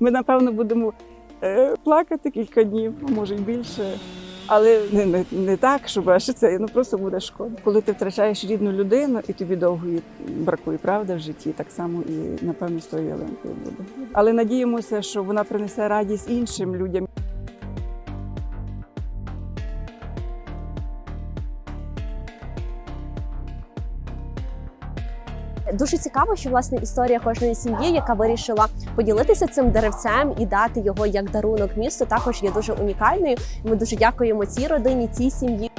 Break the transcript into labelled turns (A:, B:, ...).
A: Ми, напевно, будемо е, плакати кілька днів, а може й більше. Але не, не, не так, щоб аж це ну просто буде шкода. Коли ти втрачаєш рідну людину і тобі довго її бракує, правда, в житті, так само і напевно з тою ялинкою буде. Але надіємося, що вона принесе радість іншим людям.
B: Дуже цікаво, що власне історія кожної сім'ї, яка вирішила поділитися цим деревцем і дати його як дарунок місту, також є дуже унікальною. Ми дуже дякуємо цій родині, цій сім'ї.